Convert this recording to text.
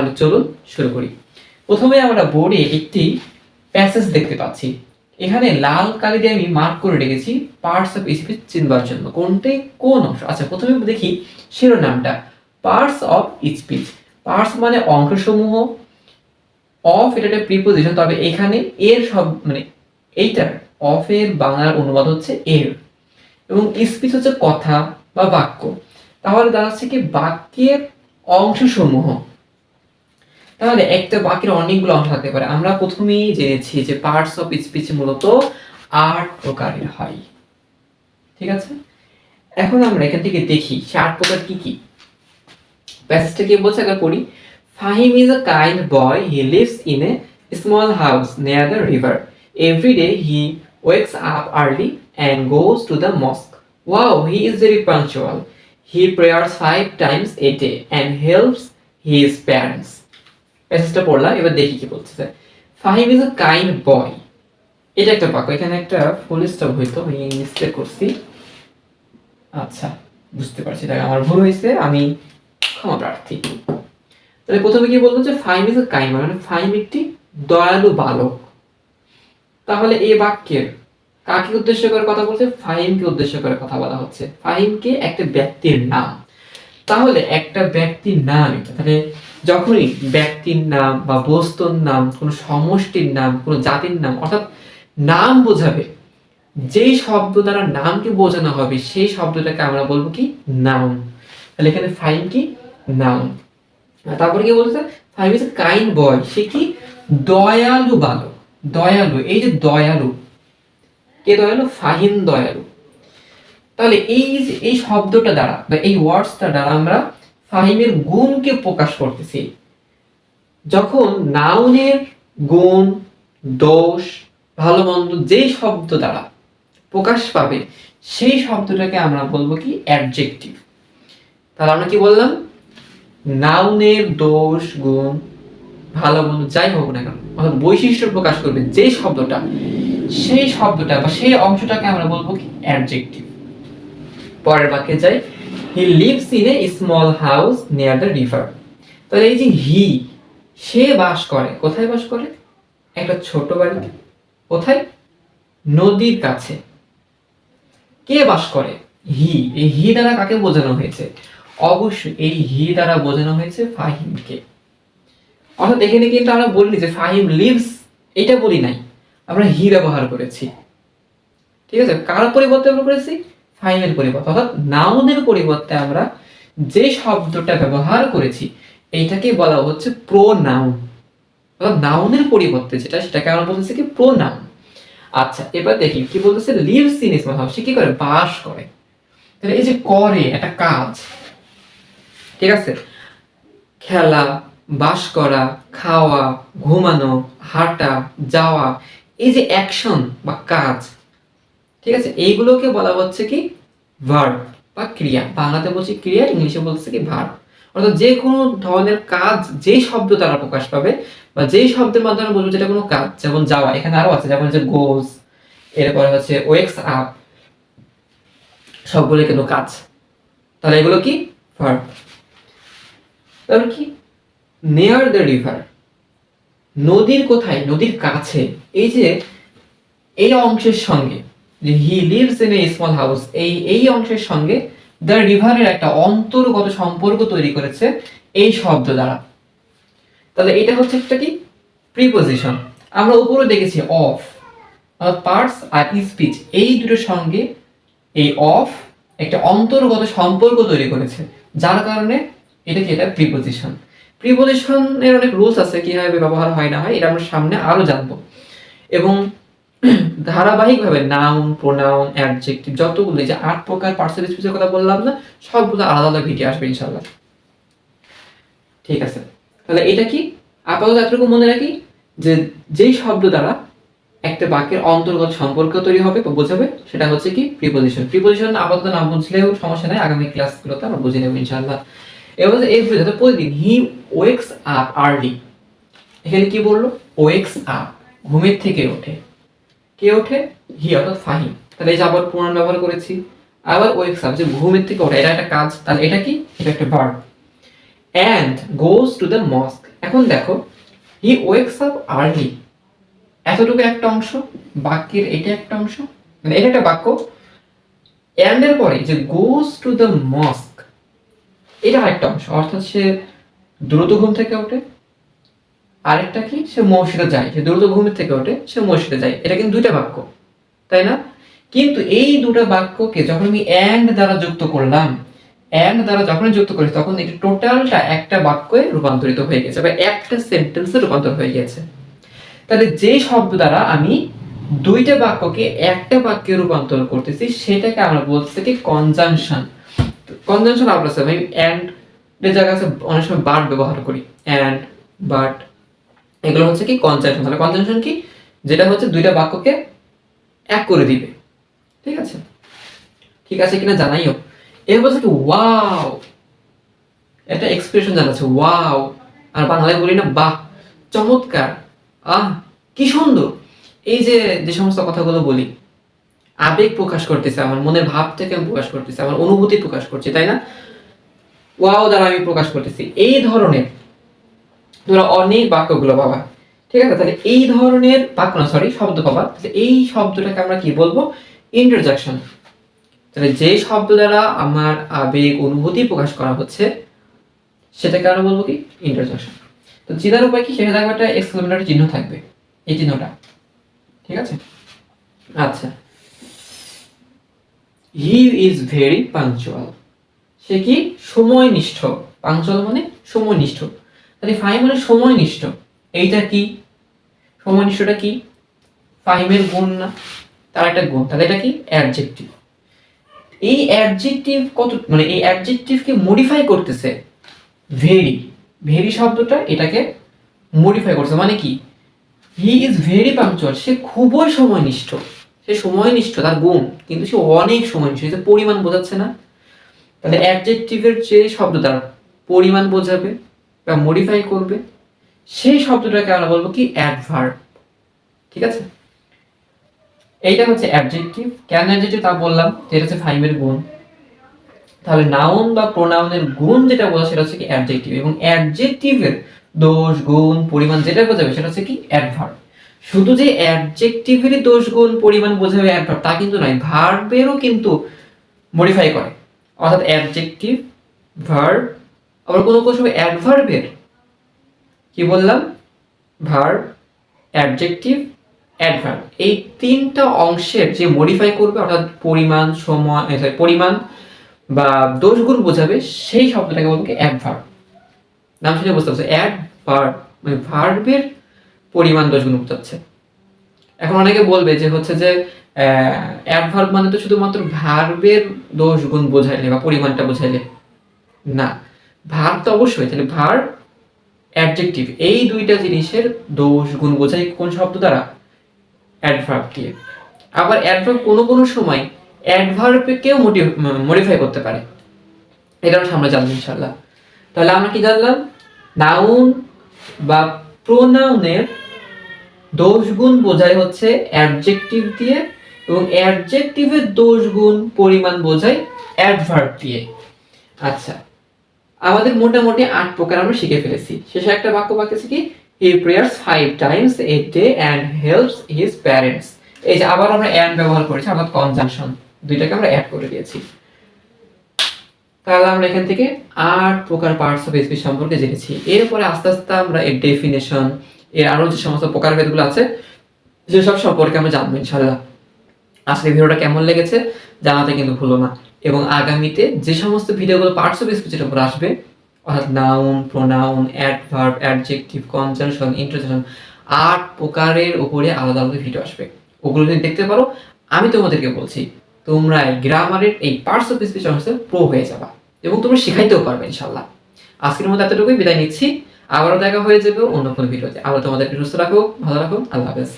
তাহলে চলুন শুরু করি। প্রথমে আমরা বোর্ডে একটি প্যাসেজ দেখতে পাচ্ছি। এখানে লাল কালি দিয়ে আমি মার্ক করে রেখেছি পার্টস অফ স্পিচ চিনবার জন্য। কোনটি? কোন অংশ? আচ্ছা প্রথমে দেখি শিরোনামটা। পার্টস অফ স্পিচ পার্টস মানে অংশসমূহ। অফ এটা একটা প্রিপোজিশন তবে এখানে এর সব মানে এইটার অফ এর বাংলার অনুবাদ হচ্ছে এর। এবং স্পিচ হচ্ছে কথা বা বাক্য। তাহলে দাঁড়াচ্ছে কি বাক্যের অংশসমূহ। তাহলে একটা বাক্যের অনেকগুলো অংশ থাকতে পারে। আমরা প্রথমেই জেনেছি যে পার্টস অফ স্পিচ মূলত আট প্রকারের হয়। ঠিক আছে? এখন আমরা এখান থেকে দেখি সে আট প্রকার কি কি। প্যাসেজটা কি বলছে? একবার পড়ি। Fahim is a kind boy he lives in a small house near the river every day he wakes up early and goes to the mosque. Wow, he is very punctual. He prayers five times a day and helps his parents. প্যাসেজটা পড়লাম, এবার দেখি কি বলছে Fahim is a kind boy এটা একটা বাক্য, এখানে একটা ফুল স্টপ হইতো, আমি মিস্টেক করছি। আচ্ছা বুঝতে পারছি তাই আমার ভুল হয়েছে, আমি ক্ষমা প্রার্থী। তাহলে প্রথমে কি বলব যে ফাইম ইজ আ কাইন্ড মানে ফাইম একটি দয়ালু বালক। তাহলে এই বাক্যের কাকে উদ্দেশ্য করে কথা বলছে? ফাহিমকে উদ্দেশ্য করে কথা বলা হচ্ছে। ফাহিমকে একটা ব্যক্তির নাম। তাহলে একটা ব্যক্তির নাম এটা, তাহলে যখনই ব্যক্তির নাম বা বস্তুর নাম, কোনো সমষ্টির নাম, কোনো জাতির নাম, অর্থাৎ নাম বোঝাবে, যেই শব্দ দ্বারা নামকে বোঝানো হবে, সেই শব্দটাকে আমরা বলব কি? নাম তাহলে এখানে ফাইন কি? নাম তারপরে কি বলছে? Five is kind boy. সে কি? দয়ালু বালক। দয়ালু। এই যে দয়ালু, কে দয়ালু? ফাহিম দয়ালু। তাহলে এই এই শব্দটা দ্বারা বা এই ওয়ার্ডসটা দ্বারা আমরা ফাহিমের গুণকে প্রকাশ করতেছি। যখন নাউনের গুণ, দোষ ভালো মন্দ যেই শব্দ দ্বারা প্রকাশ পাবে, সেই শব্দটাকে আমরা বলব কি অ্যাডজেক্টিভ তাহলে আমরা কি বললাম? নাউনের দোষ, গুণ ভালো মন্দ যাই হোক না কেন, অর্থাৎ বৈশিষ্ট্য প্রকাশ করবে যে শব্দটা, সেই শব্দটা বা সেই অংশটাকে আমরা বলব কি অ্যাডজেক্টিভ পরের বাক্যে যাই। He lives in a small house near the river তাহলে এই যে হি সে বাস করে, কোথায় বাস করে? একটা ছোট বাড়িতে। কোথায়? নদীর কাছে। কে বাস করে? হি এই হি দ্বারা কাকে বোঝানো হয়েছে? অবশ্যই এই হি দ্বারা বোঝানো হয়েছে ফাহিমকে। অর্থাৎ এখানে কিন্তু আমরা বলিনি যে ফাহিম লিভস এটা বলি নাই। আমরা হি ব্যবহার করেছি। ঠিক আছে? কার পরিবর্তে আমরা করেছি? ফাহিমের পরিবর্তে, অর্থাৎ নাউনের পরিবর্তে আমরা যে শব্দটা ব্যবহার করেছি, এইটাকে বলা হচ্ছে প্রো নাউন অর্থাৎ নাউনের পরিবর্তে যেটা, সেটাকে আমরা বলতেছি কি প্রো নাউন আচ্ছা এবার দেখি, কি বলতেছে? লিভস ইন হাউস সে কি করে? বাস করে। তাহলে এই যে করে, একটা কাজ। ঠিক আছে? খেলা, বাস করা, খাওয়া, ঘুমানো, হাঁটা, যাওয়া, এই যে অ্যাকশন বা কাজ ঠিক আছে? এইগুলোকে বলা হচ্ছে কি? ভার্ব বা ক্রিয়া। বাংলাতে বলছি ক্রিয়া, ইংলিশে বলছে কি ভার্ব। অর্থাৎ যে কোনো ধরনের কাজ, যে শব্দ তারা প্রকাশ পাবে বা যেই শব্দের মাধ্যমে বলব যেটা কোনো কাজ, যেমন যাওয়া, এখানে আরও আছে, যেমন হচ্ছে গোজ এরপরে হচ্ছে ওয়েক্স আপ সবগুলো কিন্তু কাজ। তাহলে এগুলো কি? ভার্ব তাহলে কি? নেয়ার দ্য রিভার নদীর কোথায়, নদীর কাছে, এই যে, এই অংশের সঙ্গে যে he lives in a small house এই এই অংশের সঙ্গে দ্য রিভারের একটা অন্তর্গত সম্পর্ক তৈরি করেছে এই শব্দ দ্বারা। তাহলে এটা হচ্ছে একটা কি? প্রিপোজিশন আমরা উপরে দেখেছি অফ পার্টস আর স্পিচ এই দুটোর সঙ্গে এই অফ একটা অন্তর্গত সম্পর্ক তৈরি করেছে। যার কারণে এটা কি? এটা প্রিপোজিশন প্রিপোজিশনের অনেক রুলস আছে, কীভাবে ব্যবহার হয় না হয়, এটা আমরা সামনে আরও জানব। এবং ধারাবাহিকভাবে নাউন, প্রোনাউন, অ্যাডজেক্টিভ, যতগুলো যে আট প্রকার পার্সেল স্পিচের কথা বললাম না, সবগুলো আলাদা আলাদা ভিডিও আসবে ইনশাল্লাহ ঠিক আছে। তাহলে এটা কি? আপাতত এতটুকু মনে রাখি যে যেই শব্দ দ্বারা একটা বাক্যের অন্তর্গত সম্পর্ক তৈরি হবে বা বোঝাবে, সেটা হচ্ছে কি? প্রিপোজিশন প্রিপোজিশন আপাতত না বুঝলেও সমস্যা নেই, আগামী ক্লাসগুলোতে আমরা বুঝে নেব ইনশাল্লাহ এবার এভরি অর্থাৎ প্রতিদিন হি ওয়েক্স আপ আর্লি এখানে কি বলল? ওয়েক্স আপ ঘুমের থেকে ওঠে। কে ওঠে? হি অর্থাৎ ফাহিম। তাহলে এই যে আবার প্রণাম ব্যবহার করেছি, আবার ওয়েক্স আপ যে ঘুমের থেকে ওঠে এটা একটা কাজ, তাহলে এটা কি? এটা একটা verb and goes to the mosque এখন দেখো হি ওয়েকস আপ আর্লি এতটুকু একটা অংশ, বাক্যের এটা একটা অংশ? মানে এটা একটা বাক্য। অ্যান্ড এর পরে, যে গোস টু দ্য মস্ক এটা আরেকটা অংশ। অর্থাৎ সে দ্রুত ঘুম থেকে ওঠে আরেকটা কি? সে মসজিদে যায়। সে দ্রুত ঘুমের থেকে ওঠে, সে মসজিদে যায়। এটা কিন্তু দুইটা বাক্য, তাই না? কিন্তু এই দুটো বাক্যকে যখন আমি অ্যান্ড দ্বারা যুক্ত করলাম অ্যান্ড দ্বারা যখন যুক্ত করি, তখন এটি টোটালটা একটা বাক্যে রূপান্তরিত হয়ে গেছে, বা একটা সেন্টেন্সে রূপান্তর হয়ে গেছে। তাহলে যে শব্দ দ্বারা আমি দুইটা বাক্যকে একটা বাক্যে রূপান্তর করতেছি, সেটাকে আমরা বলতেছি কি কনজাংশন কনজাংশন আমরা আমি অ্যান্ড এর জায়গায় আছে, অনেক সময় বাট ব্যবহার করি। অ্যান্ড বাট এগুলো হচ্ছে কি কনজাংশন তাহলে কনজাংশন কি? যেটা হচ্ছে দুইটা বাক্যকে এক করে দিবে। ঠিক আছে? ঠিক আছে কিনা জানাইও? এর বলছে কি ওয়াও এটা এক্সপ্রেশন জানাচ্ছে ওয়াও। আর বাংলায় বলি না, বাহ, চমৎকার। আহ, কি সুন্দর। এই যে যে সমস্ত কথাগুলো বলি, আবেগ প্রকাশ করতেছে, আমার মনের ভাবটাকে আমি প্রকাশ করতেছি, আমার অনুভূতি প্রকাশ করছি, তাই না? ওয়াও দ্বারা আমি প্রকাশ করতেছি। এই ধরনের তোমরা অনেক বাক্যগুলো পাবা। ঠিক আছে? তাহলে এই ধরনের বাক্য না সরি শব্দ পাবা। তাহলে এই শব্দটাকে আমরা কি বলব? ইন্টারজাকশন তাহলে যে শব্দ দ্বারা আমার আবেগ অনুভূতি প্রকাশ করা হচ্ছে, সেটাকে আমরা বলব কি? ইন্টারজাকশন তো চিনার উপায় কি? সেখানে থাকবে একটা এক্সক্লেমেটর চিহ্ন থাকবে। এই চিহ্নটা। ঠিক আছে? আচ্ছা। হি ইজ ভেরি পাংচুয়াল সে কি? সময়নিষ্ঠ। পাংচুয়াল মানে সময়নিষ্ঠ। তাহলে ফাইভ মানে সময়নিষ্ঠ। এইটা কি? সময়নিষ্ঠটা কি? ফাইভের গুণ না? তার একটা গুণ। তাহলে এটা কি? অ্যাডজেক্টিভ এই অ্যাডজেক্টিভ কত মানে এই অ্যাডজেক্টিভকে মডিফাই করতেছে ভেরি ভেরি শব্দটা এটাকে মডিফাই করছে। মানে কি? হি ইজ ভেরি পাংচুয়াল সে খুবই সময়নিষ্ঠ। সে সময়নিষ্ঠ, তার গুণ। কিন্তু সে অনেক সময়নিষ্ঠ। পরিমাণ বোঝাচ্ছে না? তাহলে অ্যাডজেক্টিভের যে শব্দ, তার পরিমাণ বোঝাবে। বা মডিফাই করবে, সেই শব্দটাকে আমরা বলব কি অ্যাডভার্ব ঠিক আছে? এইটা হচ্ছে অ্যাডজেক্টিভ কেন অ্যাডজেক্টিভ তা বললাম যে এটা হচ্ছে ফাইভের গুণ। তাহলে নাউন বা প্রোনাউনের গুণ যেটা বোঝা সেটা হচ্ছে কি অ্যাডজেক্টিভ এবং অ্যাডজেক্টিভের দোষ, গুণ, পরিমাণ যেটা বোঝাবে, সেটা হচ্ছে কি অ্যাডভার্ব শুধু যে অ্যাডজেক্টিভেরই দোষ, গুণ, পরিমাণ বোঝাবে অ্যাডভার্ব তা কিন্তু নয় ভার্বেরও কিন্তু মডিফাই করে। অর্থাৎ অ্যাডজেক্টিভ ভার্ব আবার কোনো কোনো সময় অ্যাডভার্বের কি বললাম? ভার্ব অ্যাডজেক্টিভ অ্যাডভার্ব এই তিনটা অংশের যে মডিফাই করবে অর্থাৎ পরিমাণ সময় sorry, পরিমাণ বা দোষগুণ বোঝাবে সেই শব্দটাকে বলব কি অ্যাডভার্ব নাম শুনে বুঝতে পারছ? অ্যাডভার্ব মানে ভার্বের পরিমাণ দোষগুণ বোঝাচ্ছে এখন অনেকে বলবে যে হচ্ছে যে অ্যাডভার্ব মানে তো শুধুমাত্র ভার্বের দোষ গুণ বোঝাইলে বা পরিমাণটা বোঝাইলে না। ভার্ব তো অবশ্যই, তাহলে ভার অ্যাডজেক্টিভ এই দুইটা জিনিসের দোষ, গুণ বোঝাই কোন শব্দ দ্বারা? অ্যাডভার্ব দিয়ে। আবার অ্যাডভার্ব কোনো কোনো সময় অ্যাডভার্বকেও মডিফাই করতে পারে। এটা আমরা সামনে জানব ইনশাল্লাহ তাহলে আমরা কি জানলাম? নাউন বা প্রোনাউনের দোষ, গুণ বোঝায় হচ্ছে অ্যাডজেক্টিভ দিয়ে এবং অ্যাডজেক্টিভের দোষ, গুণ, পরিমাণ বোঝায় অ্যাডভার্ব দিয়ে। আচ্ছা আমাদের মোটামুটি আট প্রকার আমরা শিখে ফেলেছি। শেষে একটা বাক্য বাক্য কি? He prayers five times a day and helps his parents এই যে আবার আমরা অ্যান্ড ব্যবহার করেছি, অর্থাৎ কনজাংশন দুইটাকে আমরা অ্যাড করে দিয়েছি। তাহলে আমরা এখান থেকে আট প্রকার পার্টস অফ স্পিচ সম্পর্কে জেনেছি। এরপরে আস্তে আস্তে আমরা এর ডেফিনেশন এর আরও যে সমস্ত প্রকারভেদগুলো আছে, সেসব সম্পর্কে আমরা জানব ইনশাল্লাহ আজকে ভিডিওটা কেমন লেগেছে? জানাতে কিন্তু ভুলো না। এবং আগামীতে যে সমস্ত ভিডিওগুলো পার্টস অফ স্পিচের উপর আসবে, অর্থাৎ noun pronoun adverb adjective conjunction interjection আট প্রকারের উপরে আলাদা আলাদা ভিডিও আসবে। ওগুলো যদি দেখতে পারো, আমি তোমাদেরকে বলছি, তোমরা গ্রামারের এই পার্টস অফ স্পিচ অংশে প্রো হয়ে যাবা এবং তোমরা শিখাইতেও পারবে ইনশাল্লাহ আজকের মধ্যে এতটুকুই, বিদায় নিচ্ছি। আবারও দেখা হয়ে যাবে অন্য কোনো ভিডিওতে আবার তোমাদেরকে সুস্থ রাখো, ভালো রাখো, আল্লাহ হাফেজ।